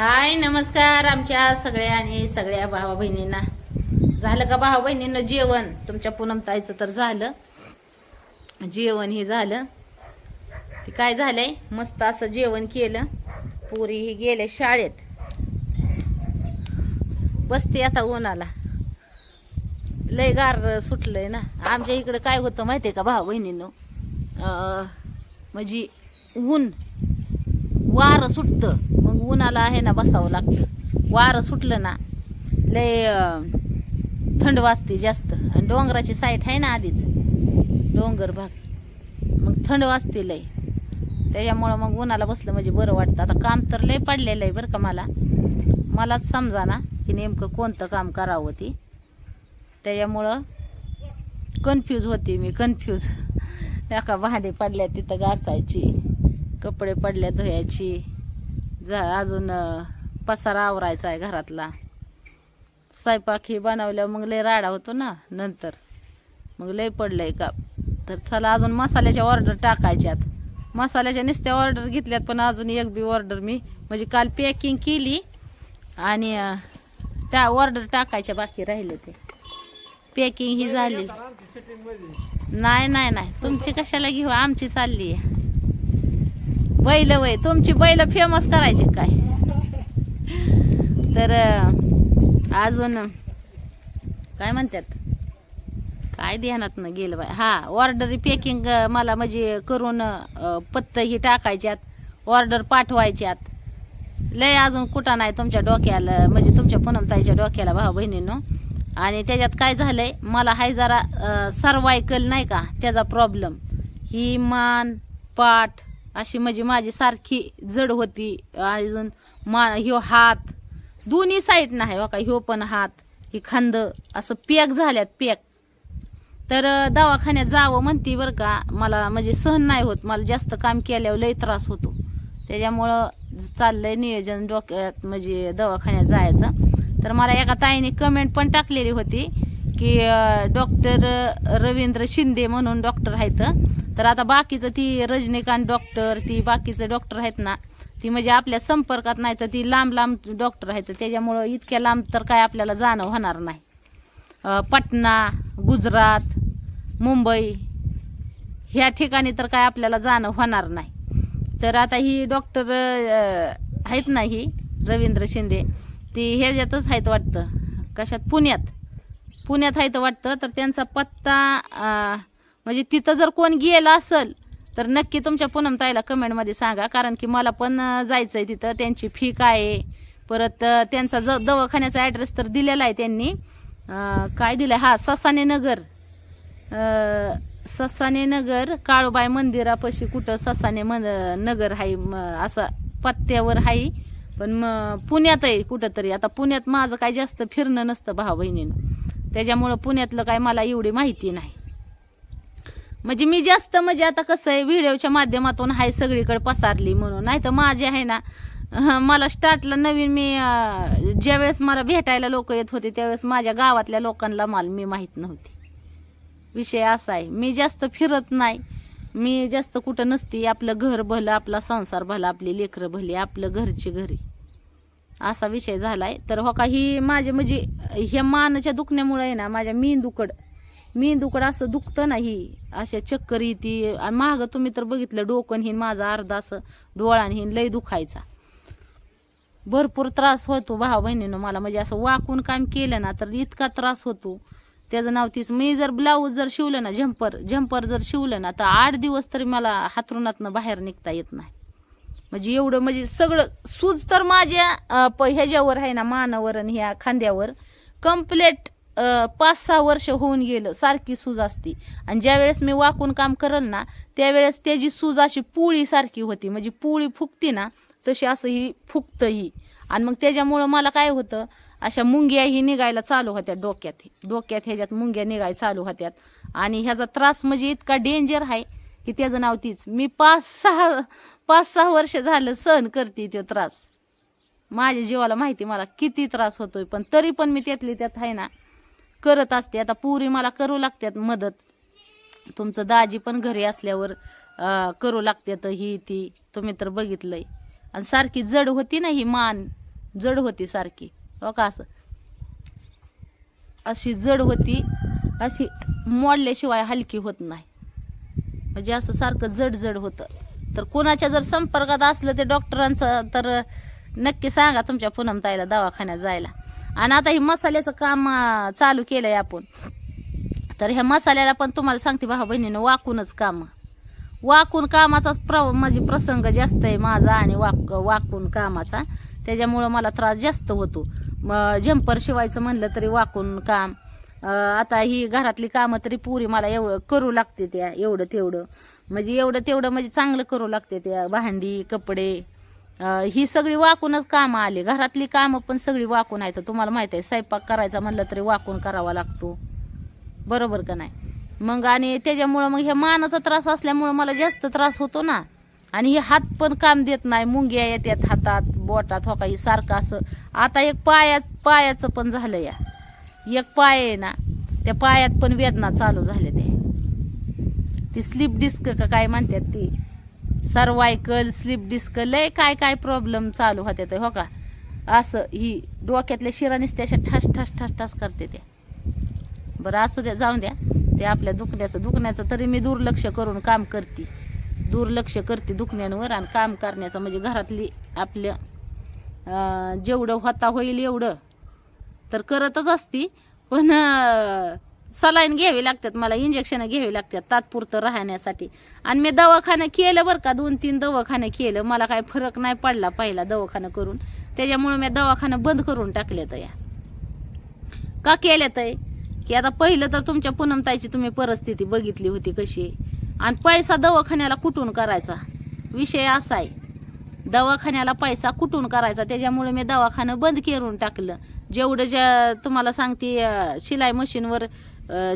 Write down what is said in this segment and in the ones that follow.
हाय नमस्कार आमच्या सगळ्या आणि सगळ्या भावा बहिणींना झालं का भावा बहिणींना जेवण? तुमच्या पूनमताईचं तर झालं. जेवण हे झालं. ते काय झालंय? मस्त असं जेवण केलं. पुरी ही गेले शाळेत. बसते आता उन्हाला. लय गार सुटलंय ना. आमच्या इकडं काय होतं माहितीये का भाऊ बहिणींनो म्हणजे ऊन वारं सुटतं. मग उन्हाला आहे ना बसावं लागतं. वारं सुटलं ना लय थंड वाजते जास्त. आणि डोंगराची साईट आहे ना आधीच. डोंगर भाग. मग थंड वाजते लय. त्याच्यामुळं मग उन्हाला बसलं म्हणजे बरं वाटतं. आता काम तर लय पडलेलं आहे बरं का मला. मलाच समजा ना की नेमकं कोणतं काम करावं ती. त्याच्यामुळं कन्फ्यूज होते मी. कन्फ्यूज एका भांडे पडल्या तिथं घासायची. कपडे पडल्या धुयाची जा अजून पसारा आवरायचा आहे घरातला. स्वयंपाक हे बनवल्यावर मग लय राडा होतो ना नंतर. मग लय पडलंय का तर चला अजून मसाल्याच्या ऑर्डर टाकायच्यात. मसाल्याच्या नुसत्या ऑर्डर घेतल्यात पण अजून एक बी ऑर्डर मी. म्हणजे काल पॅकिंग केली आणि त्या ऑर्डर टाकायच्या बाकी राहिले ते. पॅकिंग ही झाली. नाही नाही नाही. तुमची कशाला घेऊ? आमची चालली आहे बैल वय तुमची बैल फेमस करायची काय? तर अजून काय म्हणतात? काय ध्यानात ना गेलं बाय हा ऑर्डर पॅकिंग मला म्हणजे करून अं, पत्त ही टाकायच्यात ऑर्डर पाठवायच्यात. लय अजून कुठं नाही तुमच्या डोक्याला म्हणजे तुमच्या पुनमताईच्या डोक्याला भाऊ बहिणीनो. आणि त्याच्यात काय झालंय मला हाय जरा सर्वायकल नाही का त्याचा प्रॉब्लेम ही मान पाठ अशी म्हणजे माझी सारखी जड होती. अजून मा ह्यो हात दोन्ही साईड नाही बघा ह्यो पण हात ही खांद असं पॅक झाल्यात पॅक. तर दवाखान्यात जावं म्हणते बरं का मला म्हणजे सहन नाही होत मला जास्त काम केल्यावर लय त्रास होतो. त्याच्यामुळं चाललंय नियोजन डोक्यात म्हणजे दवाखान्यात जायचं. तर मला एका ताईने कमेंट पण टाकलेली होती की डॉक्टर रवींद्र शिंदे म्हणून डॉक्टर आहेत. तर आता बाकीचं ती रजनीकांत डॉक्टर ती बाकीचं डॉक्टर आहेत ना ती म्हणजे आपल्या संपर्कात नाही तर ती लांब लांब डॉक्टर आहेत. त्याच्यामुळं इतक्या लांब तर काय आपल्याला जाणं होणार नाही. पटना गुजरात मुंबई ह्या ठिकाणी तर काय आपल्याला जाणं होणार नाही. तर आता ही डॉक्टर आहेत ना ही रवींद्र शिंदे ती ह्याच्यातच आहेत वाटतं. कशात? पुण्यात. पुण्यात आहेत वाटतं तर त्यांचा पत्ता म्हणजे तिथं जर कोण गेलं असेल तर नक्की तुमच्या पूनम ताईला कमेंटमध्ये सांगा. कारण की मला पण जायचं आहे तिथं. त्यांची फी काय आहे? परत त्यांचा ज दवाखान्याचा ॲड्रेस तर दिलेला आहे त्यांनी. काय दिलं हा ससाने नगर. ससाने नगर काळूबाई मंदिरापाशी कुठं ससाने मन नगर आहे असं पत्त्यावर आहे पण मग पुण्यात आहे कुठंतरी. आता पुण्यात माझं काय जास्त फिरणं नसतं भाऊ बहिणीनं त्याच्यामुळं पुण्यातलं काय मला एवढी माहिती नाही. म्हणजे मी जास्त म्हणजे आता कसं आहे व्हिडिओच्या माध्यमातून हाय सगळीकडे पसारली म्हणून. नाही तर माझे आहे ना मला स्टार्टला नवीन मी ज्यावेळेस मला भेटायला लोक येत होते त्यावेळेस माझ्या गावातल्या लोकांना मला मी माहीत नव्हती. विषय असा आहे मी जास्त फिरत नाही. मी जास्त कुठं नसती आपलं घर भलं आपला संसार भला आपली लेकरं भली आपलं घरची घरी. असा विषय झालाय. तर हो का ही माझे म्हणजे ह्या मानच्या दुखण्यामुळे आहे ना माझ्या मेंदूकड मेंदूकड असं दुखतं नाही. अशा चक्कर येते. आणि मागं तुम्ही तर बघितलं डोकन हिन माझं अर्धा असं डोळान हिन लय दुखायचा. भरपूर त्रास होतो भावा बहिणीनं मला. म्हणजे असं वाकून काम केलं ना तर इतका त्रास होतो. त्याचं नाव तीच मी जर ब्लाऊज जर शिवलं ना झंपर झंपर जर शिवलं ना तर आठ दिवस तरी मला हातरुणातनं बाहेर निघता येत नाही. म्हणजे एवढं म्हणजे सगळं सूज तर माझ्या प- ह्याच्यावर आहे ना मानावर आणि ह्या खांद्यावर. कम्प्लेट पाच सहा वर्ष होऊन गेलं सारखी सूज असती. आणि ज्यावेळेस मी वाकून काम करल ना त्यावेळेस त्याची सूज अशी पोळी सारखी होती. म्हणजे पोळी फुकती ना तशी असं ही फुकतं ही आणि मग त्याच्यामुळं मला काय होतं अशा मुंग्याही निघायला चालू होत्या डोक्यात. डोक्यात ह्याच्यात मुंग्या निघायला चालू होत्यात. आणि ह्याचा त्रास म्हणजे इतका डेंजर आहे की त्याचं नाव तीच. मी पाच सहा पाच सहा वर्ष झालं सहन करते तो त्रास. माझ्या जीवाला माहिती मला किती त्रास होतोय पण तरी पण मी त्यातली त्यात आहे ना करत असते. आता पुरी मला करू लागतात मदत. तुमचं दाजी पण घरी असल्यावर करू लागतात ही ती. तुम्ही तर बघितलंय. आणि सारखी जड होती ना ही मान. जड होती सारखी. हो का असं? अशी जड होती. अशी मोडल्याशिवाय हलकी होत नाही. म्हणजे असं सारखं जड जड होतं. तर कोणाच्या जर संपर्कात असलं ते डॉक्टरांचं तर नक्की सांगा तुमच्या पुनमताईला दवाखान्यात जायला. आणि आता हे मसाल्याचं काम चालू केलंय आपण. तर ह्या मसाल्याला पण तुम्हाला सांगते भाऊ बहिणीनं वाकूनच काम. वाकून कामाचाच प्र म्हणजे प्रसंग जास्त आहे माझा आणि वाक वाकून कामाचा. त्याच्यामुळं मला त्रास जास्त होतो. मग जम्पर शिवायचं म्हणलं तरी वाकून काम. आता ही घरातली कामं तरी पुरी मला एवढं करू लागते त्या एवढं तेवढं. म्हणजे एवढं तेवढं म्हणजे चांगलं करू लागते त्या भांडी कपडे. ही सगळी वाकूनच कामं आली. घरातली कामं पण सगळी वाकून आहेत. तुम्हाला माहीत आहे स्वयंपाक करायचा म्हणलं तरी वाकून करावा लागतो. बरोबर का नाही? मग आणि त्याच्यामुळं मग हे मानाचा त्रास असल्यामुळं मला जास्त त्रास होतो ना. आणि हे हात पण काम देत नाही. मुंग्या येतात हातात बोटात हो काही सारखं असं. आता एक पाया पायाचं पण झालं या. एक पाय आहे ना त्या पायात पण वेदना चालू झाल्या ते ती स्लिप डिस्क का काय म्हणतात ती? सर्वायकल स्लिप डिस्क लय काय काय प्रॉब्लेम चालू होते ते हो का? असं ही डोक्यातल्या शिरानीच त्याच्या ठस ठस ठस ठस करते ते. बरं असू द्या जाऊन द्या. ते आपल्या दुखण्याचं दुखण्याचं तरी मी दुर्लक्ष करून काम करते. दुर्लक्ष करते दुखण्यावर आणि काम करण्याचं. म्हणजे घरातली आपल्या जेवढं होता होईल एवढं तर करतच असती. पण सलाईन घ्यावी लागतात मला इंजेक्शन घ्यावी लागतात तात्पुरतं राहण्यासाठी. आणि मी दवाखानं केलं बरं का दोन तीन दवाखानं केलं मला काय फरक नाही पडला पहिला दवाखानं करून. त्याच्यामुळे मी दवाखानं बंद करून टाकले या का केलं तय? की आता पहिलं तर तुमच्या पुनमताईची तुम्ही परिस्थिती बघितली होती कशी. आणि पैसा दवाखान्याला कुठून करायचा? विषय असा आहे दवाखान्याला पैसा कुठून करायचा? त्याच्यामुळे मी दवाखानं बंद करून टाकलं. जेवढं ज्या तुम्हाला सांगते शिलाई मशीनवर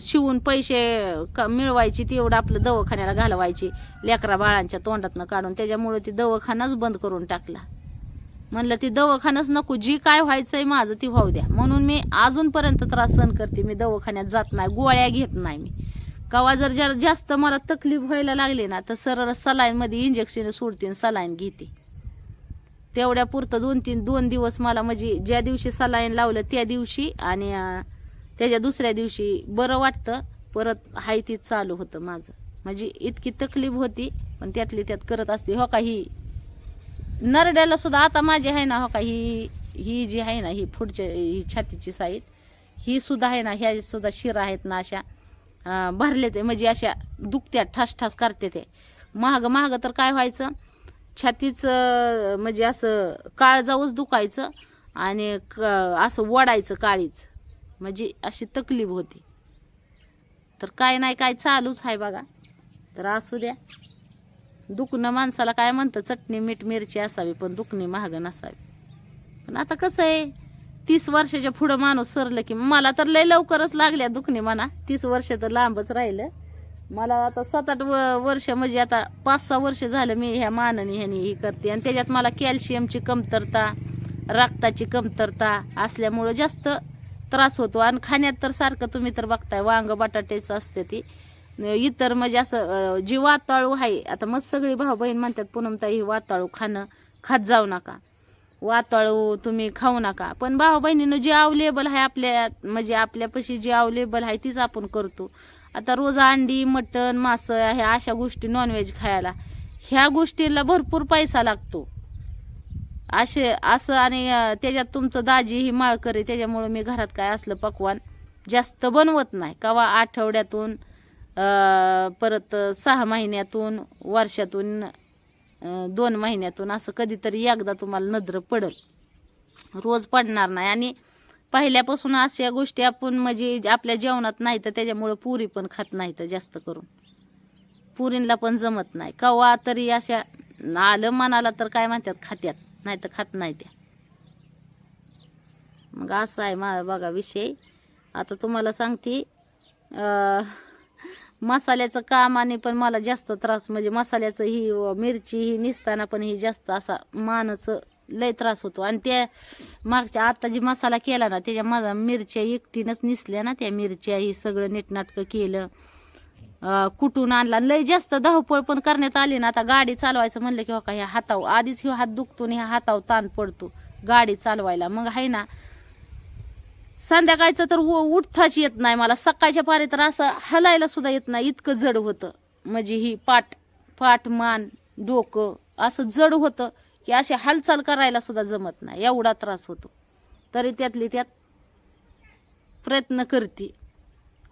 शिवून पैसे क- मिळवायची तेवढं आपलं दवाखान्याला घालवायची लेकरा बाळांच्या तोंडातनं काढून त्याच्यामुळे ती दवाखानाच बंद करून टाकला. म्हणलं ती दवाखानाच नको जी काय व्हायचंय माझं ती व्हाऊ द्या. म्हणून मी अजूनपर्यंत त्रास सहन करते मी दवाखान्यात जात नाही गोळ्या घेत नाही मी. कवा जर जास्त मला तकलीफ व्हायला लागली ना तर सरळ सलाईनमध्ये इंजेक्शन सोडते सलाईन घेते. तेवढ्या पुरतं दोन तीन दोन दिवस मला म्हणजे ज्या दिवशी सलाईन लावलं त्या दिवशी आणि त्याच्या दुसऱ्या दिवशी बरं वाटतं परत हाय तीच चालू होतं माझं. म्हणजे इतकी तकलीफ होती पण त्यातली त्यात करत असते. हो का ही नरड्याला सुद्धा आता माझी आहे ना हो का ही ही जी आहे ना ही पुढच्या ही छातीची साईड ही सुद्धा आहे ना ह्या सुद्धा शिरा आहेत ना अशा भरले ते म्हणजे अशा दुखत्या ठास ठास करते ते. महाग महाग तर काय व्हायचं? छातीचं म्हणजे असं काळजावच दुखायचं आणि क- असं वडायचं काळीच. म्हणजे अशी तकलीफ होती. तर काय नाही काय चालूच आहे बघा. तर असू द्या. दुखणं माणसाला काय म्हणतं चटणी मीठ मिरची असावी पण दुखणी महाग नसावी. पण आता कसं आहे तीस वर्षाच्या पुढं माणूस सरलं की मला तर लय लवकरच लागल्या दुखणी म्हणा. तीस वर्ष तर लांबच राहिलं. मला आता सात आठ व- वर्ष म्हणजे आता पाच सहा वर्ष झालं मी ह्या मानाने ह्याने ही करते. आणि त्याच्यात मला कॅल्शियमची कमतरता रक्ताची कमतरता असल्यामुळं जास्त त्रास होतो. आणि खाण्यात तर सारखं तुम्ही तर बघताय वांग बटाट्याचं असते ती. इतर म्हणजे असं जी वाताळू आहे आता मग सगळी भाऊ बहीण म्हणतात पूनमताई ही वाताळू खाणं खात जाऊ नका. वाताळू तुम्ही खाऊ नका. पण भाऊ बहिणीनं जे अवलेबल आहे आपल्या म्हणजे आपल्यापाशी जे अवलेबल आहे तीच आपण करतो. आता रोज अंडी मटण मासं ह्या अशा गोष्टी नॉनव्हेज खायला. ह्या गोष्टीला भरपूर पैसा लागतो. असे असं आणि त्याच्यात तुमचं दाजी ही माळकरी त्याच्यामुळं मी घरात काय असलं पकवान जास्त बनवत नाही. कवा आठवड्यातून परत सहा महिन्यातून वर्षातून दोन महिन्यातून असं कधीतरी एकदा तुम्हाला नद्र पडल. रोज पडणार नाही. आणि पहिल्यापासून अशा गोष्टी आपण म्हणजे आपल्या जेवणात नाही तर त्याच्यामुळं पुरी पण खात नाही तर जास्त करून. पुरींला पण जमत नाही. कवा तरी अशा आलं मनाला तर काय म्हणतात खात्यात. नाही तर खात नाही त्या. मग असं आहे मा बघा विषय. आता तुम्हाला सांगते मसाल्याचं काम आणि पण मला जास्त त्रास म्हणजे मसाल्याचं ही मिरची ही निसताना पण ही जास्त असा मानाचं लय त्रास होतो. आणि त्या मागच्या आता जी मसाला केला ना त्याच्या माझा मिरच्या एकटीनंच निसल्या ना त्या मिरच्या ही सगळं नीटनाटकं केलं. कुठून आणला? लय जास्त धावपळ पण करण्यात आली ना. आता गाडी चालवायचं म्हणलं की हो का ह्या हातावर आधीच ह्या हात दुखतो आणि ह्या हातावर ताण पडतो. गाडी चालवायला. मग आहे ना संध्याकाळचं तर उठताच येत नाही मला. सकाळच्या पारी तर असं हलायला सुद्धा येत नाही. इतकं जड होतं. म्हणजे ही पाठ पाठ मान डोकं असं जड होतं की अशी हालचाल करायला सुद्धा जमत नाही. एवढा त्रास होतो. तरी त्यातली त्यात प्रयत्न करते.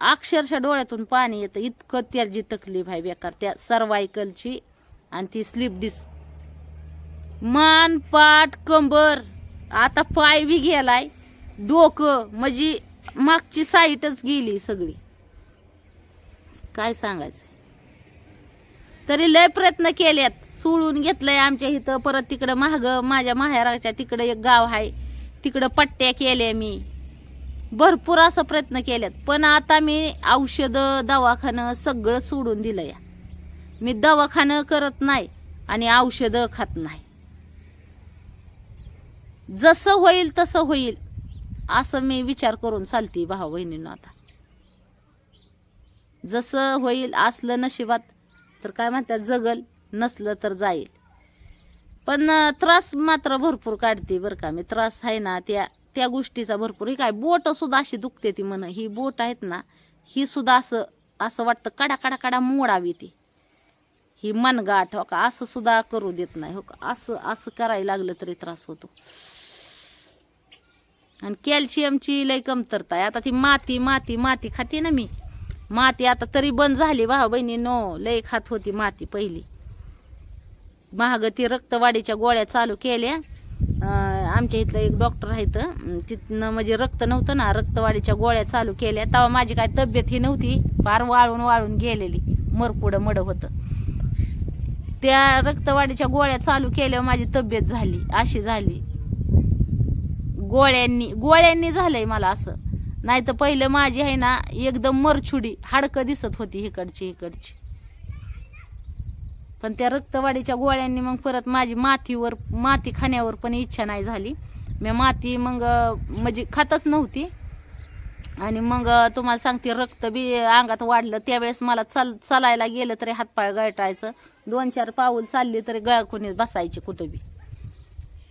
अक्षरशः डोळ्यातून पाणी येतं. इतकं त्याची तकलीफ आहे बेकार. त्या सर्वायकलची आणि ती स्लिप डिस्क. मान पाठ कंबर. आता पाय बी गेलाय. डोकं म्हणजे मागची साईटच गेली सगळी. काय सांगायचं? तरी लय प्रयत्न केल्यात चुळून घेतलंय आमच्या इथं. परत तिकडं महाग माझ्या माहेराच्या तिकडं एक गाव आहे. तिकडं पट्ट्या केल्या मी. भरपूर असं प्रयत्न केल्यात पण आता मी औषधं दवाखानं सगळं सोडून दिलं या मी दवाखानं करत नाही आणि औषधं खात नाही. जसं होईल तसं होईल. असं मी विचार करून चालते भाऊ बहिणीनं आता. जसं होईल असलं नशिबात तर काय म्हणतात जगल नसलं तर जाईल. पण त्रास मात्र भरपूर काढते बरं का. मी त्रास आहे ना त्या त्या गोष्टीचा भरपूर. ही काय बोट सुद्धा अशी दुखते ती म्हण. ही बोट आहेत ना ही सुद्धा असं असं वाटतं कडा कडा कडा मोडावी ती. ही मनगाठ हो का असं सुद्धा करू देत नाही हो का. असं असं करायला लागलं तरी त्रास होतो. आणि कॅल्शियमची लई कमतरता आहे. आता ती माती माती माती खाते ना मी. माती आता तरी बंद झाली भाऊ बहिणी. नो लई खात होती माती पहिली. महाग ती रक्तवाढीच्या गोळ्या चालू केल्या. आमच्या इथलं एक डॉक्टर आहेत तिथनं म्हणजे रक्त नव्हतं ना रक्तवाढीच्या गोळ्या चालू केल्या. तेव्हा माझी काय तब्येत ही नव्हती. फार वाळून वाळून गेलेली. मरपुडं मड होतं. त्या रक्तवाढीच्या गोळ्या चालू केल्यावर माझी तब्येत झाली अशी झाली. गोळ्यांनी गोळ्यांनी झालंय मला असं. नाही तर पहिलं माझी आहे ना एकदम मरछुडी हाडकं दिसत होती इकडची इकडची. पण त्या रक्तवाढीच्या गोळ्यांनी मग परत माझी मातीवर माती खाण्यावर पण इच्छा नाही झाली. मी माती मग म्हणजे खातच नव्हती. आणि मग तुम्हाला सांगते रक्त बी अंगात वाढलं. त्यावेळेस मला चाल चालायला गेलं तरी हातपाय गळटायचं. दोन चार पाऊल चालली तरी गळकुणी बसायची कुठं बी.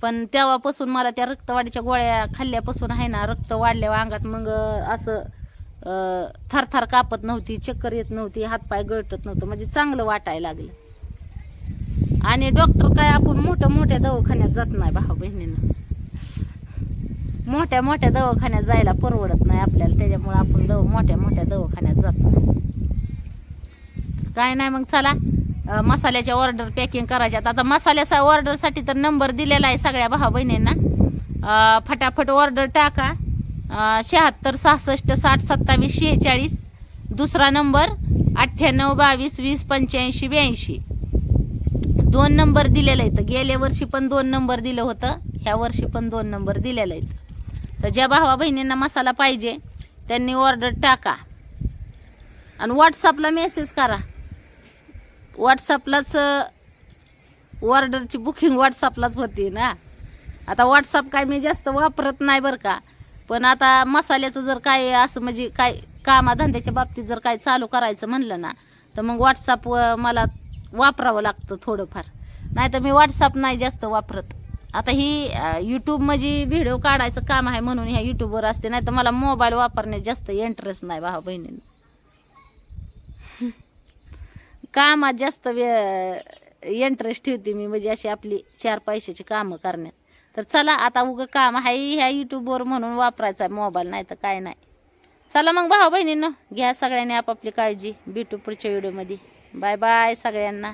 पण तेव्हापासून मला त्या रक्तवाढीच्या गोळ्या खाल्ल्यापासून आहे ना रक्त वाढल्यावर अंगात मग असं अं, थरथर कापत नव्हती चक्कर येत नव्हती हातपाय गळटत नव्हतं. म्हणजे चांगलं वाटायला लागलं. आणि डॉक्टर काय आपण मोठ्या मोठ्या दवाखान्यात जात नाही भाऊ बहिणीनं. मोठ्या मोठ्या दवाखान्यात जायला परवडत नाही आपल्याला. त्याच्यामुळे आपण दव मोठ्या मोठ्या दवाखान्यात जात नाही. काय नाही मग चला. मसाल्याच्या ऑर्डर पॅकिंग करायच्यात. आता मसाल्याचा ऑर्डरसाठी तर नंबर दिलेला आहे सगळ्या भाऊ बहिणींना. फटाफट ऑर्डर टाका. शहात्तर सहासष्ट साठ सत्तावीस शेहेचाळीस. दुसरा नंबर अठ्ठ्याण्णव बावीस वीस पंच्याऐंशी ब्याऐंशी. दोन नंबर दिलेला आहेत. गेल्या वर्षी पण दोन नंबर दिलं होतं. ह्या वर्षी पण दोन नंबर दिलेला आहेत. तर ज्या भावा बहिणींना मसाला पाहिजे त्यांनी ऑर्डर टाका. आणि व्हॉट्सअपला मेसेज करा. व्हॉट्सअपलाच ऑर्डरची बुकिंग व्हॉट्सअपलाच होती ना. आता व्हॉट्सअप काय मी जास्त वापरत नाही बरं का. पण आता मसाल्याचं जर काय असं म्हणजे काय कामाधंद्याच्या बाबतीत जर काय चालू करायचं म्हणलं ना तर मग व्हॉट्सअप मला वापरावं लागतं थोडंफार. नाही तर मी व्हॉट्सअप नाही जास्त वापरत. आता ही यूट्यूब म्हणजे व्हिडिओ काढायचं काम आहे म्हणून ह्या यूट्यूबवर असते नाही तर मला मोबाईल वापरण्यात जास्त इंटरेस्ट नाही भावा बहिणींना. कामात जास्त इंटरेस्ट ठेवते मी म्हणजे अशी आपली चार पैशाची कामं करण्यात. तर चला आता उगं काम आहे ह्या युट्यूबवर म्हणून वापरायचा मोबाईल नाही तर काय नाही. चला मग भाऊ बहिणींनो घ्या सगळ्यांनी आपापली काळजी. भेटू पुढच्या व्हिडिओमध्ये बाय बाय सगळ्यांना.